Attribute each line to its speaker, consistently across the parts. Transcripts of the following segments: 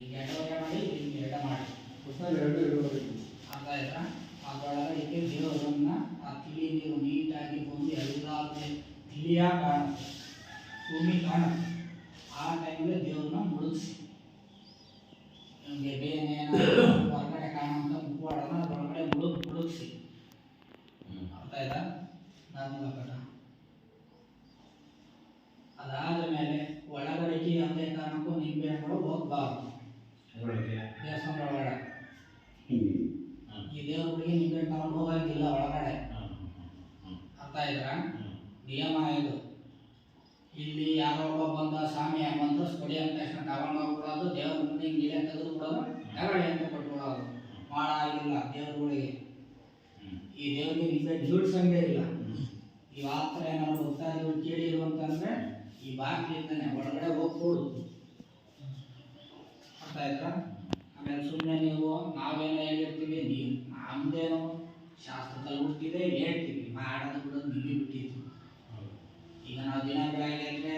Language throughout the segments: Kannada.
Speaker 1: ಈಗ ಎರಡೂವರೆ ಮಾಡಿ ಇಲ್ಲಿ ಎರಡ ಮಾಡಿ
Speaker 2: ಎರಡು
Speaker 1: ಅದರೊಳಗಡೆ ಇಟ್ಟು ದೇವರನ್ನ ಆ ತಿಳಿ ನೀರು ನೀಟಾಗಿ ಬಂದು ಎಲ್ಲ ತಿಳಿಯಾಗಿ ಕಾಣುತ್ತೆ. ಭೂಮಿ ಕಾಣುತ್ತೆ. ಆ ಟೈಮಲ್ಲಿ ದೇವ್ರನ್ನ ಮುಳುಗಿಸಿ. ನಿಮಗೆ ಬೇನೆ ಹೊರಗಡೆ ಕಾಣುವಂಥ ಮುಖವಾಡನ ಅದರೊಳಗಡೆ ಮುಳುಗ್ ಮುಳುಗಿಸಿ. ಅರ್ಥ ಆಯ್ತಾ? ನಾನು ಕಟ ಅದಾದ ಮೇಲೆ ಒಳಗಡೆಗೆ ಯಾವುದೇ ಕಾರಣಕ್ಕೂ ನಿಂಬೆ ಹಣ್ಣುಗಳು ಹೋಗಬಾರ್ದು. ಈ ದೇವ್ರಿಗೆ ನಿಂಬೆ ತಗೊಂಡು ಹೋಗಂಗಿಲ್ಲ ಒಳಗಡೆ. ಅರ್ಥ ಇದ್ರ ನಿಯಮ ಇದು. ಇಲ್ಲಿ ಯಾರೋ ಒಬ್ಬ ಬಂದ ಸ್ವಾಮಿ ಬಂದ್ರು ಕೊಡಿ ಅಂತ ತಕ್ಷಣ ತಗೊಂಡು ಹೋಗ್ಬಿಡೋದು ದೇವ್ರ ಮುಂದೆ ಹಿಂಗೆ ತೆಗೆದು ಬಿಡೋದು ತಗೊಳ್ಳಿ ಅಂತ ಕೊಟ್ಬಿಡೋದು. ಮಾಡ ಆಗಿಲ್ಲ ದೇವ್ರುಗಳಿಗೆ. ಈ ದೇವ್ರಿಗೆ ನಿಂಬೆ ಜೋಡಿಸಂಗೇ ಇಲ್ಲ. ಈ ಆತರ ಏನಾದ್ರು ಭಕ್ತಾದಿಗಳು ಕೇಳಿರು ಅಂತಂದ್ರೆ ಈ ಬಾಗಿಲಿಂದನೇ ಒಳಗಡೆ ಹೋಗ್ಬೋದು. ಅರ್ಥ ಆಯ್ತಾ? ಸುಮ್ಮನೆ ನೀವು? ನಾವೇನೋ ಹೇಳಿರ್ತೀವಿ ನೀವು ನಮ್ದೇನೋ ಶಾಸ್ತ್ರದಲ್ಲಿ ಹುಟ್ಟಿದೆ, ಹೇಳ್ತೀವಿ. ಮಾಡೋದು ಕೂಡ ನಿಮಗೆ ಬಿಟ್ಟಿತ್ತು. ಈಗ ನಾವು ದಿನ ಬೆಳಗ್ಗೆ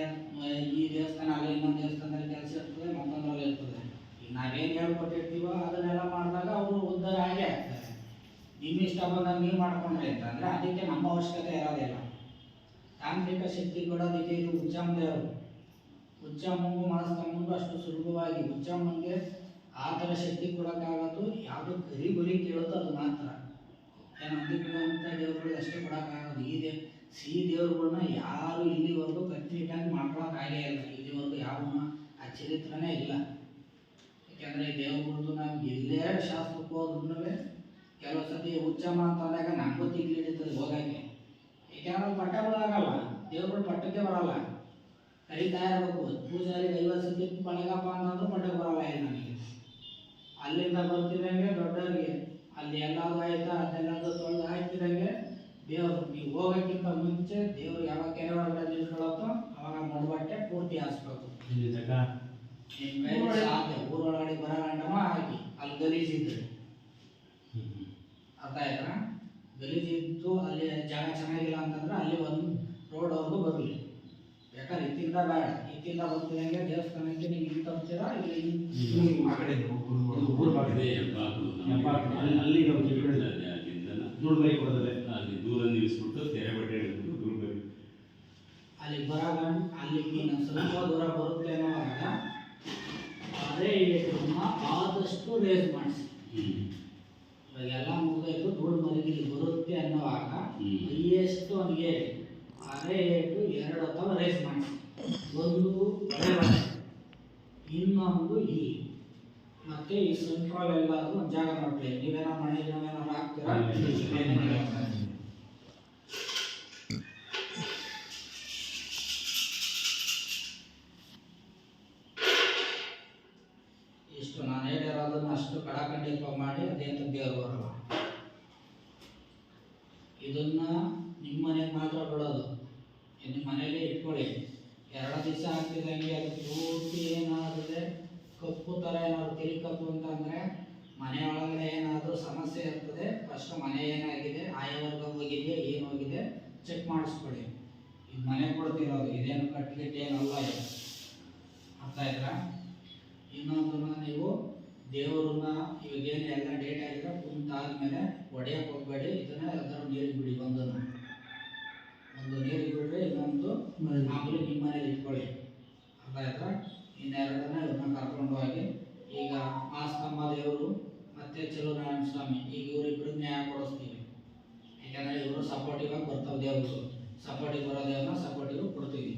Speaker 1: ಈ ದೇವಸ್ಥಾನ ಅಲ್ಲಿ ಇನ್ನೊಂದು ದೇವಸ್ಥಾನದಲ್ಲಿ ಕೆಲಸ ಇರ್ತದೆ, ಮತ್ತೊಂದರಲ್ಲಿ ಇರ್ತದೆ. ಈಗ ನಾವೇನು ಹೇಳ್ಕೊಟ್ಟಿರ್ತೀವೋ ಅದನ್ನೆಲ್ಲ ಮಾಡಿದಾಗ ಅವರು ಉದ್ಧಾರ ಆಗೇ ಆಗ್ತಾರೆ. ನಿಮ್ಮ ಇಷ್ಟ ಬಂದಾಗ ನೀವು ಮಾಡ್ಕೊಂಡ್ರೆ ಅಂತಂದರೆ ಅದಕ್ಕೆ ನಮ್ಮ ಅವಶ್ಯಕತೆ ಇರೋದಿಲ್ಲ. ತಾಂತ್ರಿಕ ಶಕ್ತಿ ಕೊಡೋದಕ್ಕೆ ಇದು ಉಚ್ಚಮ್ಮ ದೇವರು ಉಚ್ಚಮ್ಮಂಗೂ ಮನಸ್ತಮ್ಮಂಗೂ ಅಷ್ಟು ಸುಲಭವಾಗಿ, ಉಚ್ಚಮ್ಮಂಗೆ ಆ ಶಕ್ತಿ ಕೊಡೋಕ್ಕಾಗೋದು ಯಾವುದು ಕರಿ ಬರಿ ಕೇಳೋದು ಅದು ಮಾತ್ರ. ಏನು ಅಂದಿಕೊಳ್ಳುವಂಥ ದೇವರುಗಳಿಗೆ ಅಷ್ಟೇ ಕೊಡೋಕ್ಕಾಗೋದು. ಈ ದೇವ್ ಸಿಹಿ ದೇವರುಗಳನ್ನ ಯಾರು ಇಲ್ಲಿವರೆಗೂ ಕಂಪ್ಲೀಟಾಗಿ ಮಾಡ್ಕೊಳಕ್ಕಾಗೇ ಇಲ್ಲ. ಇಲ್ಲಿವರೆಗೂ ಯಾವನ್ನ ಆ ಚರಿತ್ರನೇ ಇಲ್ಲ. ಯಾಕೆಂದರೆ ಈ ದೇವರುಗಳದ್ದು ನಾವು ಎಲ್ಲೇ ಶಾಸ್ತ್ರಕ್ಕೆ ಹೋದ್ರೂ ಕೆಲವು ಸತಿ ಹುಚ್ಚ ಮಾತಾದಾಗ ಅಂದಾಗ ನಮಗೂ ತಿಂಗಳು ಹಿಡಿತದೆ ಹೋಗಕ್ಕೆ. ಯಾಕೆಂದ್ರೆ ಪಟ್ಟ ಆಗಲ್ಲ ದೇವ್ರುಗಳು ಪಟ್ಟಕ್ಕೆ ಬರಲ್ಲ. ಕರಿತಾ ಇರಬೇಕು. ಪೂಜಾರಿಗೆ ಐವತ್ತು ಸತಿ ಪಳಗಪ್ಪ ಅಂತಂದ್ರೆ ಪಟ್ಟಕ್ಕೆ ಬರಲ್ಲ ನನಗೆ. ಅಲ್ಲಿಂದ ಬರ್ತಿದಂಗೆ ದೊಡ್ಡವ್ರಿಗೆ. ಅಲ್ಲಿ ಎಲ್ಲಾದ್ರು ಆಯ್ತಾ ಅದೆಲ್ಲಾದ್ರು ತೊಳೆದು ಹಾಕ್ತಿದಂಗೆ ದೇವ್ರು ನೀವು ಹೋಗೋಕ್ಕಿಂತ ಮುಂಚೆ ದೇವ್ರು ಯಾವಾಗ ಕೆರೆ ಒಳಗಡೆ ನಿಲ್ಕೊಳತ್ತೋ ಅವಾಗ ಮಡುಬಟ್ಟೆ ಪೂರ್ತಿ ಹಾಸ್ಬೇಕು. ಸಾಧ್ಯ ಊರೊಳಗಡೆ ಬರಗಂಡಮ ಹಾಕಿ ಅಲ್ಲಿ ಗಲೀಜಿದ್ರು ಅರ್ಥ ಆಯ್ತಾ? ಗಲೀಜಿದ್ದು ಅಲ್ಲಿ ಜಾಗ ಚೆನ್ನಾಗಿಲ್ಲ ಅಂತಂದ್ರೆ ಅಲ್ಲಿ ಒಂದು ರೋಡ್ವರೆಗೂ ಬರಲಿ. ಬೇಕಾದ್ರೆ ಇತ್ತಿಂದ ಬೇಡ ಇತ್ತಿಂದ ಬರ್ತಿದಂಗೆ ದೇವಸ್ಥಾನಕ್ಕೆ ನೀವು ಇಲ್ಲಿ ತರ್ತೀರಾ ಇಲ್ಲಿ
Speaker 2: ಆ ಕಡೆ ಊರು ಬಾಗಿಲು. ಅಲ್ಲಿ ಅಲ್ಲಿ ನಾವು ತಿಳ್ಕೊಳ್ಳಿ. ದುಡ್ಡು ಬೈ ಕೊಡೋದಲ್ಲೇ?
Speaker 3: ಅಲ್ಲಿ ದೂರ ನಿಲ್ಲಿಸ್ಬಿಟ್ಟು ತೆರೆ ಬಟ್ಟೆ ಹಿಡಿದ್ಬಿಟ್ಟು ದೂರ ಬೈ
Speaker 1: ಅಲ್ಲಿ ಬರಗಂಡ್ ಅಲ್ಲಿಗೆ ಇನ್ನೊಂದು ಸ್ವಲ್ಪ ದೂರ ಬರುತ್ತೆ ಅನ್ನೋವಾಗ ಅದೇ ಏಟನ್ನ ಆದಷ್ಟು ರೇಸ್ ಮಾಡಿಸಿ. ಇವಾಗ ಎಲ್ಲ ಮುಗಿದೋಯ್ತು ಧೂಳು ಮಲಗಿಲಿ ಬರುತ್ತೆ ಅನ್ನೋವಾಗ. ಹೈಯೆಸ್ಟ್ ಏಟ್ ಅರೆ ಎರಡು ಅಥವಾ ರೈಸ್ ಮಾಡಿ ಒಂದು ಒಳ್ಳೆ ಬಟ್ಟೆ ಇನ್ನೊಂದು ಇಲ್ಲಿ ಮತ್ತೆ ಈ ಸೆಂಟ್ರಲ್ ಎಲ್ಲಾದ್ರೂ ಒಂದು ಜಾಗ ನೋಡ್ಲಿ ನೀವೇನೋ ಮನೆ ನಾವೇನಾರು ಹಾಕ್ತೀರಾ? ಇಷ್ಟು ನಾನು ಹೇಳಿರೋದನ್ನ ಅಷ್ಟು ಕಡಾಖಂಡಿತವಾಗಿ ಮಾಡಿ ಅದೇಂತ ದೇವರು ಬರಲ್ಲ ಇದನ್ನ ನಿಮ್ಮ ಮನೆಗೆ ಮಾತ್ರ ಬಿಡೋದು ಇದು ನಿಮ್ಮ ಮನೇಲಿ ಇಟ್ಕೊಳ್ಳಿ ಎರಡು ದಿವಸ ಹಾಕ್ತಿದಂಗೆ ಅದು ಪೂರ್ತಿ ಏನಾಗಿದೆ ಕಪ್ಪು ಥರ ಏನಾದ್ರು ಅಂತ ಅಂದ್ರೆ ಅಂತಂದರೆ ಮನೆ ಒಳಗಡೆ ಏನಾದರೂ ಸಮಸ್ಯೆ ಇರ್ತದೆ ಫಸ್ಟ್ ಮನೆ ಏನಾಗಿದೆ ಆಯವರ್ಗ ಹೋಗಿದೆಯಾ ಏನು ಹೋಗಿದೆ ಚೆಕ್ ಮಾಡಿಸ್ಕೊಳ್ಳಿ. ಇದು ಮನೆ ಕೊಡ್ತಿರೋದು ಇದೇನು ಕಟ್ಲಿಕ್ಕೆ ಏನಲ್ಲ ಇದು. ಅರ್ಥ ಆಯ್ತಾ? ಇನ್ನೊಂದನ್ನ ನೀವು ದೇವರನ್ನ ಇವಾಗ ಏನು ಎಲ್ಲ ಡೇಟ್ ಆಗಿದೆ ಕುಂತಾದ್ಮೇಲೆ ಒಡೆಯಕ್ಕೆ ಹೋಗ್ಬೇಡಿ ಇದನ್ನ ಎಲ್ಲರೂ ನೀರಿಗೆ ಬಿಡಿ ಒಂದನ್ನು ಒಂದು ನೀರಿಗೆ ಬಿಡ್ರಿ ಇನ್ನೊಂದು ಮಾಮೂಲಿ ನಿಮ್ಮ ಮನೇಲಿ ಇಟ್ಕೊಳ್ಳಿ. ಅರ್ಥ ಆಯ್ತಾ? ಇನ್ನೆರಡನ್ನ ಇವ್ರನ್ನ ಕರ್ಕೊಂಡು ಹೋಗಿ ಈಗ ಆ ಸ್ತಂಭ ದೇವರು ಮತ್ತೆ ಚೆಲುನಾರಾಯಣ ಸ್ವಾಮಿ, ಈಗ ಇವರಿಬ್ಬರು ನ್ಯಾಯ ಕೊಡಿಸ್ತೀವಿ. ಯಾಕಂದ್ರೆ ಇವರು ಸಪೋರ್ಟಿವ್ ಆಗಿ ಬರ್ತಾವೆ ದೇವರು. ಸಪೋರ್ಟಿವ್ ಬರೋ ದೇವ್ರನ್ನ ಸಪೋರ್ಟಿವ್ ಕೊಡ್ತೀವಿ.